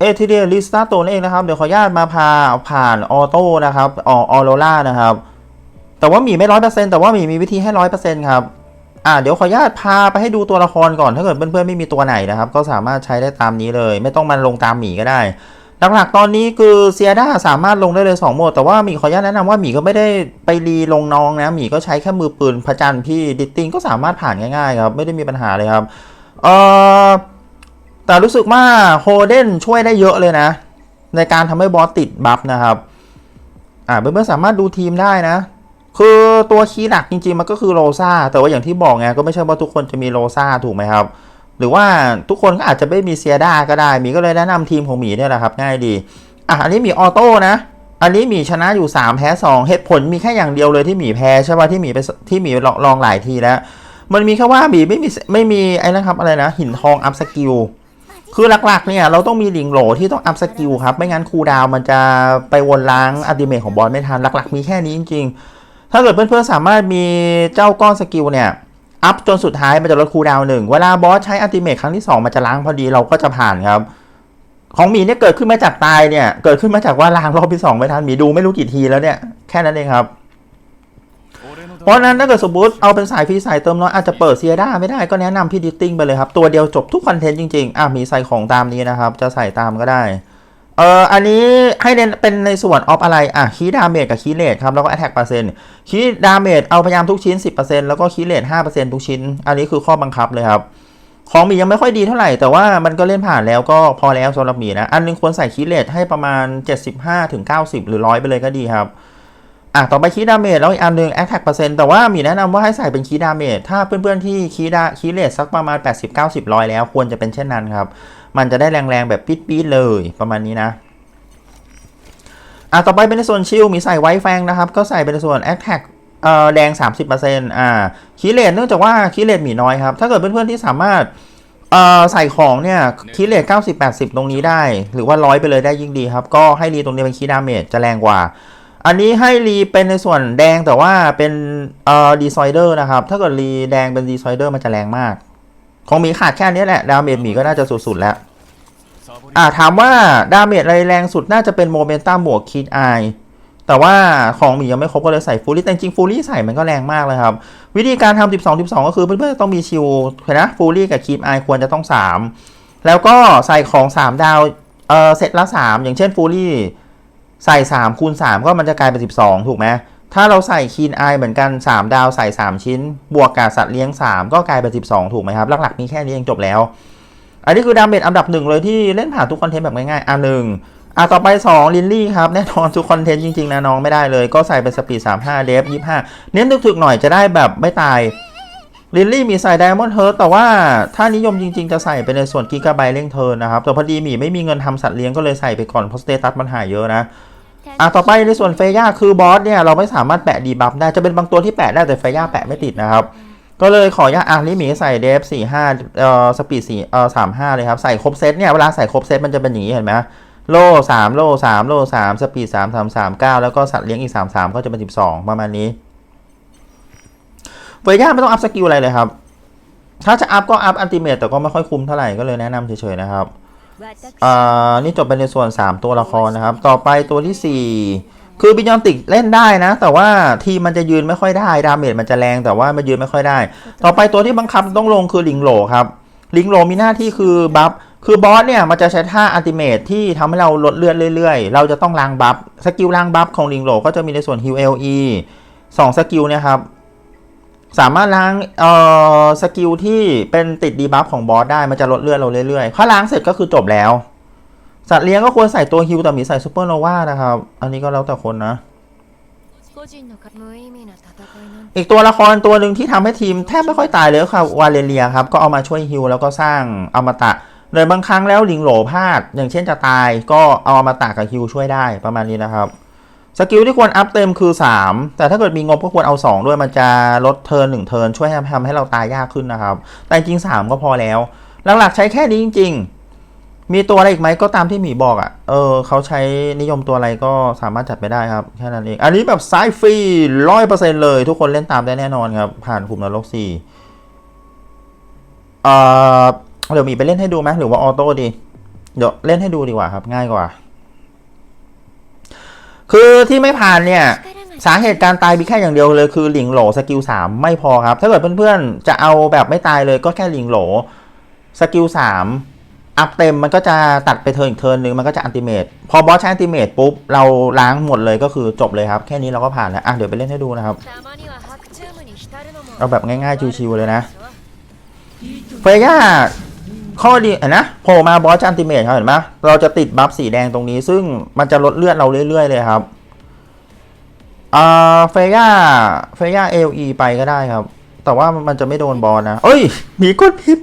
เอทีเดียลิสตาโตนเองนะครับ เดี๋ยวขออนุญาตมาพาผ่านออโต้นะครับออโรล่านะครับ แต่ว่าหมีไม่ร้อยเปอร์เซ็นต์แต่ว่าหมีมีวิธีให้ร้อยเปอร์เซ็นต์ครับอ่าเดี๋ยวขออนุญาตพาไปให้ดูตัวละครก่อนถ้าเกิดเพื่อนๆไม่มีตัวไหนนะครับ ก็สามารถใช้ได้ตามนี้เลย ไม่ต้องมันลงตามหมีก็ได้หลักๆตอนนี้คือเซียด้าสามารถลงได้เลย2โหมด แต่ว่าหมีขออนุญาตแนะนำว่าหมีก็ไม่ได้ไปรีลงน้องนะหมีก็ใช้แค่มือปืนพระจันทร์พี่ดิตติ้งก็สามารถผ่านง่ายๆครับไม่ได้มีปัญหาเลยครับเอ่อ แต่รู้สึกว่าโฮเดนช่วยได้เยอะเลยนะ ในการทำให้บอสติดบัฟนะครับ อ่าเพื่อนๆสามารถดูทีมได้นะ คือตัวคีย์หลักจริงๆ มันก็คือโรซาแต่ว่าอย่างที่บอกไงก็ไม่ใช่ว่าทุกคนจะมีโรซาถูกไหมครับ หรือว่าทุกคนก็อาจจะไม่มีเซียด้าก็ได้ มีก็เลยแนะนำทีมของหมีเนี่ยแหละครับ ง่ายดี อะอันนี้หมีออโต้นะ อันนี้หมีชนะอยู่ 3 แพ้ 2 เหตุผลมีแค่อย่างเดียวเลยที่หมีแพ้ใช่ป่ะที่หมีไปที่หมีลองลองหลายทีแล้ว มันมีแค่ว่าหมีไม่มีไม่มีไอ้นะครับอะไรนะ หินทองอัพสกิล คือหลักๆเนี่ยเราต้องมีหลิงโหลที่ต้องอัพสกิลครับ ไม่งั้นคูดาวมันจะไปวนล้างอัลติเมทของบอสไม่ทัน หลักๆ มีแค่นี้จริง ๆ ถ้าเกิดเพื่อนๆสามารถมีเจ้าก้อนสกิลเนี่ยอัพจนสุดท้ายมันจะลดคูดาวหนึ่งเวลาบอสใช้อัลติเมทครั้งที่ 2 มันจะล้างพอดีเราก็จะผ่านครับของหมีเนี่ยเกิดขึ้นมาจากตายเนี่ย เกิดขึ้นมาจากว่าล้างรอบที่2ไม่ทันหมีดูไม่รู้กี่ทีแล้วเนี่ยแค่นั้นเองครับ เพราะนั้นถ้าเกิดสมมติเอาเป็นสายฟรีสายเติมน้อยอาจจะเปิดเซียด้าไม่ได้ก็แนะนำพี่ดิตติ้งไปเลยครับ ตัวเดียวจบทุกคอนเทนต์จริงๆอะมีใส่ของตามนี้นะครับ จะใส่ตามก็ได้เอ่ออันนี้ให้เน้นเป็นในส่วนออฟอะไร อะคีดาเมจกับคีเลทครับ แล้วก็แอ t แทกเปอร์เซ็นต์คีดาเมจเอาพยายามทุกชิ้น 10%แล้วก็คีเลท5%ทุกชิ้น อันนี้คือข้อบังคับเลยครับ ของมียังไม่ค่อยดีเท่าไหร่ แต่ว่ามันก็เล่นผ่านแล้วก็พอแล้วสำหรับมีนะ อันนึงควรใส่คีเลทให้ประมาณ 75-90 หรือ 100 ไปเลยก็ดีครับ อะต่อไปคีย์ดาเมจแล้วอีกอันหนึ่งแอ t แทกเปอร์เซ็นต์แต่ว่ามีแนะนำว่าให้ใส่เป็นคีย์ดาเมจถ้าเพื่อนๆที่คีย์ดาคีย์เลทสักประมาณ 80 90ร้อยแล้วควรจะเป็นเช่นนั้นครับ มันจะได้แรงๆแบบปี๊ดๆเลยประมาณนี้นะอะต่อไปเป็นในส่วนชิลมีใส่ไวแฟงนะครับ ก็ใส่เป็นส่วนแอ t แทกเอ่อแดง 30%อ่าคีย์เลทเนื่องจากว่าคีย์เลทมีน้อยครับ ถ้าเกิดเพื่อนๆที่สามารถเอ่อใส่ของเนี่ยคีย์เลท90 80 ตรงนี้ได้ หรือว่าร้อยไปเลยได้ยิ่งดีครับ ก็ให้รีตรงนี้เป็นคีดาเมจจะแรงกว่า อันนี้ให้รีเป็นในส่วนแดงแต่ว่าเป็นเอ่อดีซอยเดอร์นะครับ ถ้าเกิดรีแดงเป็นดีซอยเดอร์มันจะแรงมากของหมีขาดแค่นี้แหละดาเมจหมีก็น่าจะสุดๆแล้วอ่าถามว่าดาเมจอะไรแรงสุดน่าจะเป็นโมเมนตัมบวกคิดไอแต่ว่าของหมียังไม่ครบก็เลยใส่ฟูลี่แต่จริงฟูลี่ใส่มันก็แรงมากเลยครับ วิธีการทำ12 12 ก็คือเพื่อนๆต้องมีชิวนะฟูลี่กับคีปไอควรจะต้อง 3 แล้วก็ใส่ของ 3 ดาวเออเซตละ 3 อย่างเช่นฟูลี่ ใส่3คูณ3ก็มันจะกลายเป็น 12 ถูกไหมถ้าเราใส่คีนไอเหมือนกัน 3 ดาวใส่ 3 ชิ้น บวกกับสัตว์เลี้ยง 3 ก็กลายเป็น 12 ถูกไหมครับ หลักๆมีแค่นี้เองจบแล้ว อันนี้คือดาเมจอันดับหนึ่งเลยที่เล่นผ่านทุกคอนเทนต์แบบง่ายๆอันหนึ่งอะต่อไป 2 ลินลี่ครับ แน่นอนทุกคอนเทนต์จริง ๆ นะน้องไม่ได้เลย ก็ใส่เป็นสปีด 35 เดฟ 25 เน้นถึกๆหน่อยจะได้แบบไม่ตายลินลี่มีใส่ไดมอนด์เฮิร์ตแต่ว่าถ้านิยมจริง ๆ จะใส่เป็นในส่วนกิกะไบเร่งเทิร์นนะครับแต่พอดีหมีไม่มีเงินทำสัตว์เลี้ยงก็เลยใส่ไปก่อนเพราะสเตตัสมันหายเยอะนะ อะต่อไปในส่วนเฟย่าคือบอสเนี่ยเราไม่สามารถแปะดีบัฟได้จะเป็นบางตัวที่แปะได้แต่เฟย่าแปะไม่ติดนะครับ ก็เลยขออนุญาตอะลิหมีใส่เดฟสี่ห้าเอ่อสปีดสี่เอ่อสามห้าเลยครับ ใส่ครบเซตเนี่ยเวลาใส่ครบเซตมันจะเป็นอย่างนี้เห็นไหมโล่สามโล่สามโล่สามสปีดสามสามสามเก้าแล้วก็สัตว์เลี้ยงอีกสามสามก็จะเป็นสิบสองประมาณนี้เฟย่าไม่ต้องอัพสกิลอะไรเลยครับ ถ้าจะอัพก็อัพอันติเมตแต่ก็ไม่ค่อยคุ้มเท่าไหร่ก็เลยแนะนำเฉยๆนะครับ อ่านี่จบไปในส่วน 3 ตัวละครนะครับ ต่อไปตัวที่ 4 คือบิยอนติกเล่นได้นะ แต่ว่าทีมันจะยืนไม่ค่อยได้ ดาเมจมันจะแรงแต่ว่ามันยืนไม่ค่อยได้ ต่อไปตัวที่บังคับต้องลงคือลิงโหลครับ ลิงโหลมีหน้าที่คือบัฟ คือบอสเนี่ยมันจะใช้ท่าอัลติเมทที่ทำให้เราลดเลือดเรื่อยๆ เราจะต้องล้างบัฟ สกิลล้างบัฟของลิงโหลก็จะมีในส่วนฮิวเอลีสองสกิลเนี่ยครับ สามารถล้างเอ่อสกิลที่เป็นติดดีบัฟของบอสได้มันจะลดเลือดเราเรื่อยๆพอล้างเสร็จก็คือจบแล้ว สัตว์เลี้ยงก็ควรใส่ตัวฮิวแต่หมีใส่ซูเปอร์โนวานะครับ อันนี้ก็แล้วแต่คนนะ อีกตัวละครตัวหนึ่งที่ทำให้ทีมแทบไม่ค่อยตายเลยครับวาเลเรียครับ ก็เอามาช่วยฮิวแล้วก็สร้างอามาตะเลยบางครั้งแล้วลิงโหลพลาด อย่างเช่นจะตาย ก็เอาอมตะกับฮิวช่วยได้ประมาณนี้นะครับ สกิลที่ควรอัพเต็มคือ 3 แต่ถ้าเกิดมีงบก็ควรเอา 2 ด้วยมันจะลดเทิร์นหนึ่งเทิร์นช่วยทำให้เราตายยากขึ้นนะครับ แต่จริง 3 ก็พอแล้ว หลักๆใช้แค่นี้จริง ๆ มีตัวอะไรอีกไหมก็ตามที่หมีบอกอะ่ะเออเขาใช้นิยมตัวอะไรก็สามารถจัดไปได้ครับ แค่นั้นเอง อันนี้แบบสายฟรีร้อยเปอร์เซ็นต์เลย ทุกคนเล่นตามได้แน่นอนครับ ผ่านขุมนรกสี่เอ่อเดี๋ยวหมีไปเล่นให้ดูไหมหรือว่าออโต้ดี เดี๋ยวเล่นให้ดูดีกว่าครับง่ายกว่า คือที่ไม่ผ่านเนี่ยสาเหตุการตายมีแค่อย่างเดียวเลยคือหลิงโหลสกิลสามไม่พอครับ ถ้าเกิดเพื่อนๆ จะเอาแบบไม่ตายเลยก็แค่หลิงโหลสกิลสามอัพเต็มมันก็จะตัดไปเทิร์นอีกเทิร์นนึงมันก็จะอันติเมตพอบอสใช้อันติเมตปุ๊บ เราล้างหมดเลยก็คือจบเลยครับ แค่นี้เราก็ผ่านแล้วอะเดี๋ยวไปเล่นให้ดูนะครับ เอาแบบง่ายๆชิวๆเลยนะเฟย่า ข้อดีนะโผล่มาบอสอันติเมทครับเห็นไหมเราจะติดบัฟสีแดงตรงนี้ ซึ่งมันจะลดเลือดเราเรื่อย ๆ เลยครับอ่าเฟย่าเฟย่าเอลีไปก็ได้ครับ แต่ว่ามันจะไม่โดนบอสนะเอ้ย มีกดพิษ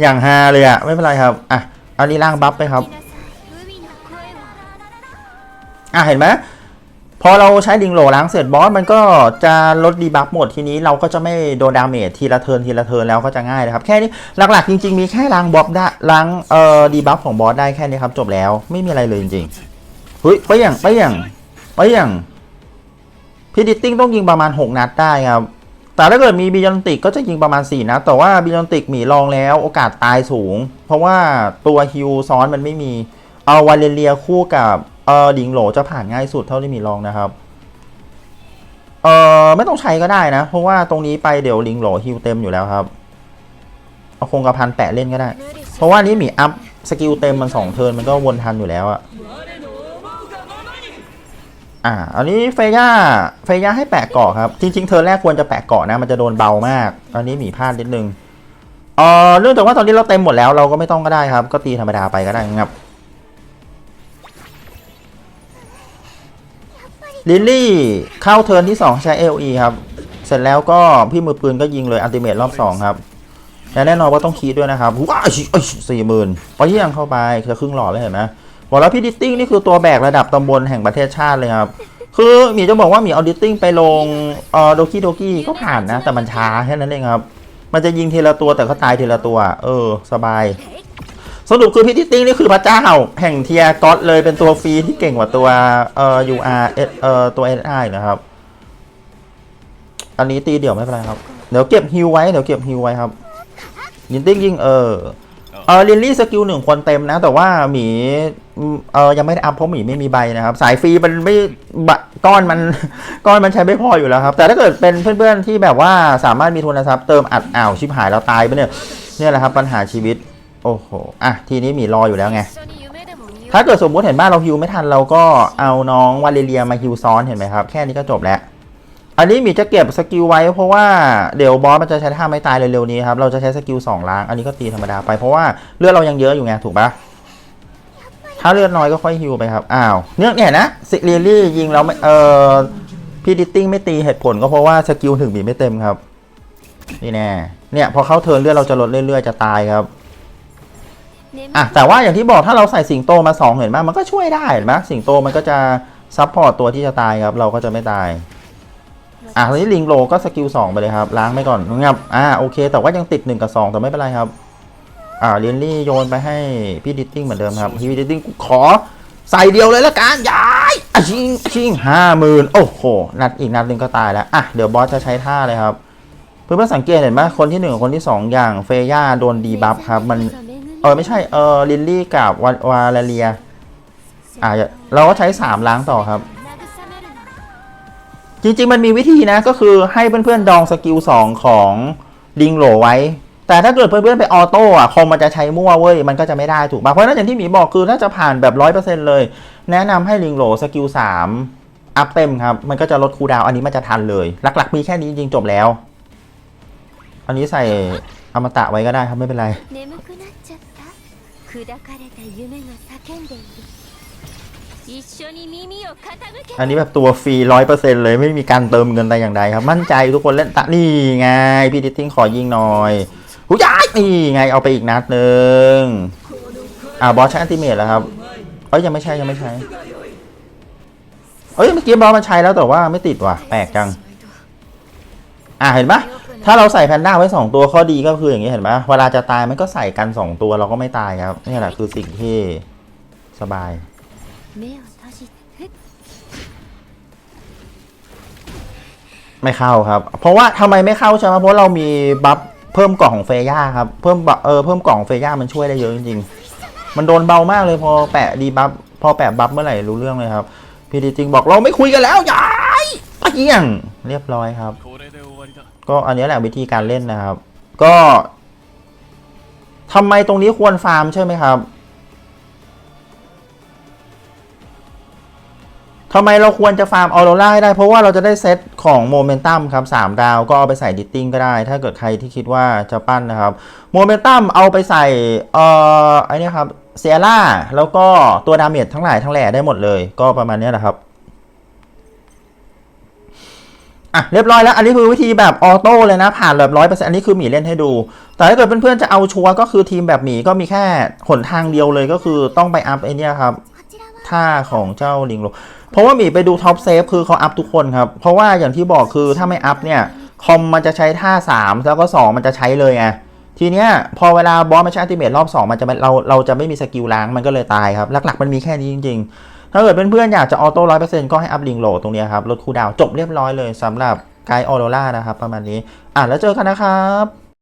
อย่างฮาเลยอะไม่เป็นไรครับอะอันนี้ล่างบัฟไปครับ อะเห็นไหม พอเราใช้ดิงโหลล้างเสร็จบอสมันก็จะลดดีบัฟหมดทีนี้เราก็จะไม่โดนดาเมจทีละเทิร์นทีละเทิร์นแล้วก็จะง่ายนะครับ แค่นี้หลักๆจริง ๆ มีแค่ล้างบอสได้ล้างเอ่อดีบัฟของบอสได้แค่นี้ครับจบแล้วไม่มีอะไรเลยจริงๆเฮ้ยไปอย่างไปอย่างไปอย่างพีดิตติ้งต้องยิงประมาณ 6 นัดได้ครับแต่ถ้าเกิดมีบิยอนติกก็จะยิงประมาณ 4 นัดแต่ว่าบิยอนติกหมีลองแล้วโอกาสตายสูง เพราะว่าตัวฮิวซ้อนมันไม่มีเอาวาเลเรียคู่กับ เออดิงโหลจะผ่านง่ายสุดเท่าที่มีลองนะครับ เออไม่ต้องใช้ก็ได้นะ เพราะว่าตรงนี้ไปเดี๋ยวลิงโหลฮิวเต็มอยู่แล้วครับ เอาคงกระพันแปะเล่นก็ได้ เพราะว่านี้มีอัพสกิลเต็มมันสองเทิร์นมันก็วนทันอยู่แล้วอะอ่า อันนี้เฟย่า เฟย่าให้แปะเกาะครับ จริงๆเธอแรกควรจะแปะเกาะนะ มันจะโดนเบามาก อันนี้มีพลาดนิดนึง เออเรื่องจากว่าตอนนี้เราเต็มหมดแล้วเราก็ไม่ต้องก็ได้ครับ ก็ตีธรรมดาไปก็ได้ครับ ลิลลี่เข้าเทิร์นที่ 2 ใช้ LE ครับ เสร็จแล้วก็พี่มือปืนก็ยิงเลยอัลติเมทรอบ 2 ครับและแน่นอนว่าต้องคีดด้วยนะครับว้าวสี่หมื่นพอเยี่ยงเข้าไปจะครึ่งหลอดเลยเห็นไหมบอกแล้วพี่ดิตติ้งนี่คือตัวแบกระดับตำบลแห่งประเทศชาติเลยครับ คือหมีจะบอกว่าหมีเอาดิตติ้งไปลงเอ่อโดกี้โดกี้ก็ผ่านนะ แต่มันช้าแค่นั้นเองครับ มันจะยิงทีละตัวแต่ก็ตายทีละตัว เออ สบาย สรุปคือพี่ดิตติ้งนี่คือพระเจ้าแห่งเทียร์ก็อตเลยเป็นตัวฟรีที่เก่งกว่าตัวเอ่อ UR เอ่อตัว SI นะครับ อันนี้ตีเดี่ยวไม่เป็นไรครับ เดี๋ยวเก็บฮิวไว้เดี๋ยวเก็บฮิวไว้ครับ ยินติ้งยิงเออเออลินลี่สกิลหนึ่งคนเต็มนะ แต่ว่าหมีเออยังไม่ได้อัพเพราะหมีไม่มีใบนะครับ สายฟรีมันไม่บะก้อนมันก้อนมันใช้ไม่พออยู่แล้วครับ แต่ถ้าเกิดเป็นเพื่อนๆที่แบบว่าสามารถมีทุนทรัพย์เติมอัดอ่าวชิบหายแล้วตายไปเนี่ยเนี่ยแหละครับปัญหาชีวิต โอ้โห อะ ทีนี้มีรออยู่แล้วไง ถ้าเกิดสมมติเห็นบ้านเราฮิวไม่ทันเราก็เอาน้องวาเลเรียมาฮิวซ้อนเห็นไหมครับ แค่นี้ก็จบแล้ว อันนี้มีจะเก็บสกิลไว้เพราะว่าเดี๋ยวบอสมันจะใช้ท่าไม่ตายเร็วๆนี้ครับ เราจะใช้สกิลสองล้าง อันนี้ก็ตีธรรมดาไปเพราะว่าเลือดเรายังเยอะอยู่ไงถูกปะถ้าเลือดน้อยก็ค่อยฮิวไปครับ อ้าว เนื้อเนี่ยนะซิเรีลี่ยิงเราไม่เออพี่ดิตติ้งไม่ตีเหตุผลก็เพราะว่าสกิลถึงบีไม่เต็มครับ นี่แน่ เนี่ยพอเข้าเทิร์นเลือดเราจะลดเรื่อยๆจะตายครับ อะแต่ว่าอย่างที่บอกถ้าเราใส่สิงโตมาสองเห็นไหมมันก็ช่วยได้เห็นไหมสิงโตมันก็จะซับพอร์ตตัวที่จะตายครับ เราก็จะไม่ตาย อะทีนี้ลิงโลก็สกิลสองไปเลยครับ ล้างไปก่อนงับอ่าโอเค แต่ว่ายังติดหนึ่งกับสองแต่ไม่เป็นไรครับ อ่าเลียนลี่โยนไปให้พี่ดิตติ้งเหมือนเดิมครับพี่ดิตติ้งขอใส่เดียวเลยละกันย้ายอะชิงชิงห้าหมื่นโอ้โห นัดอีกนัดหนึ่งก็ตายแล้ว อะ เดี๋ยวบอสจะใช้ท่าเลยครับ เพื่อนๆสังเกตเห็นไหมคนที่หนึ่งกับคนที่สองอย่างเฟย่าโดนดีบัฟครับ มัน เออไม่ใช่เออลินลี่กับวาวาลาเลียอ่าเราก็ใช้ 3 ล้างต่อครับ จริงๆ มันมีวิธีนะก็คือให้เพื่อนๆ ดองสกิล 2 ของลิงโหลไว้ แต่ถ้าเกิดเพื่อนๆ ไปออโต้อะคงมมันจะใช้มั่วเว้ย มันก็จะไม่ได้ถูกป่ะเพราะนั่นอย่างที่หมีบอกคือถ้าจะผ่านแบบ 100%เลย แนะนำให้ลิงโหลสกิล 3 อัพเต็มครับ มันก็จะลดคูดาวอันนี้มันจะทันเลย หลักๆ มีแค่นี้จริงจบแล้ว อันนี้ใส่อมตะไว้ก็ได้ครับไม่เป็นไร 砕かれた夢が叫んでいる 一緒に耳を傾け อันนี้แบบตัวฟรีร้อยเปอร์เซ็นเลยไม่มีการเติมเงินแต่อย่างใดครับ มั่นใจทุกคนเล่นตะนี่ไง พี่ดิตติ้งขอยิงหน่อยหูยายนี่ไงเอาไปอีกนัดหนึ่งอ่าบอสใช้อันติเมทแล้วครับเอ้ยยังไม่ใช่ยังไม่ใช่เอ้ยเมื่อกี้บอสมันใช้แล้วแต่ว่าไม่ติดว่ะแปลกจัง อ่ะเห็นปะ ถ้าเราใส่แพนด้าไว้ 2 ตัวข้อดีก็คืออย่างนี้เห็นไหมเวลาจะตายมันก็ใส่กัน 2 ตัวเราก็ไม่ตายครับนี่แหละคือสิ่งที่สบาย ไม่เข้าครับ เพราะว่าทำไมไม่เข้าใช่ไหมเพราะเรามีบัฟเพิ่มกล่องของเฟย่าครับเพิ่มเออเพิ่มกล่องเฟย่ามันช่วยได้เยอะจริงๆมันโดนเบามากเลยพอแปะดีบัฟพอแปะบัฟเมื่อไหร่รู้เรื่องเลยครับพี่ดีจริงบอกเราไม่คุยกันแล้วยายไปเกียงเรียบร้อยครับ ก็อันนี้แหละวิธีการเล่นนะครับ ก็ทำไมตรงนี้ควรฟาร์มใช่ไหมครับทำไมเราควรจะฟาร์มออโรราให้ได้ เพราะว่าเราจะได้เซตของโมเมนตัมครับสามดาวก็เอาไปใส่ดิตติ้งก็ได้ ถ้าเกิดใครที่คิดว่าจะปั้นนะครับโมเมนตัมเอาไปใส่เอ่อไอ้นี่ครับเซียร่าแล้วก็ตัวดาเมจทั้งหลายทั้งแหล่ได้หมดเลย ก็ประมาณนี้แหละครับ อะเรียบร้อยแล้ว อันนี้คือวิธีแบบออโต้เลยนะ ผ่านแบบร้อยเปอร์เซ็นต์อันนี้คือหมีเล่นให้ดู แต่ถ้าเกิดเพื่อนๆจะเอาชัวร์ก็คือทีมแบบหมีก็มีแค่หนทางเดียวเลยก็คือต้องไปอัพไอเนี้ยครับท่าของเจ้าลิงโลเพราะว่าหมีไปดูท็อปเซฟคือเขาอัพทุกคนครับ เพราะว่าอย่างที่บอกคือถ้าไม่อัพเนี่ยคอมมันจะใช้ท่า 3 แล้วก็ 2 มันจะใช้เลยไงทีเนี้ยพอเวลาบอสมาใช้อัติเมตรอบ 2 มันจะเราเราจะไม่มีสกิลล้างมันก็เลยตายครับ หลักๆมันมีแค่นี้จริง ๆ ถ้าเกิดเพื่อนๆอยากจะออโต้ร้อยเปอร์เซ็นต์ก็ให้อัพลิงโหลดตรงนี้ครับลดคู่ดาวจบเรียบร้อยเลยสำหรับไกด์ออโรล่านะครับประมาณนี้อะแล้วเจอกันนะครับ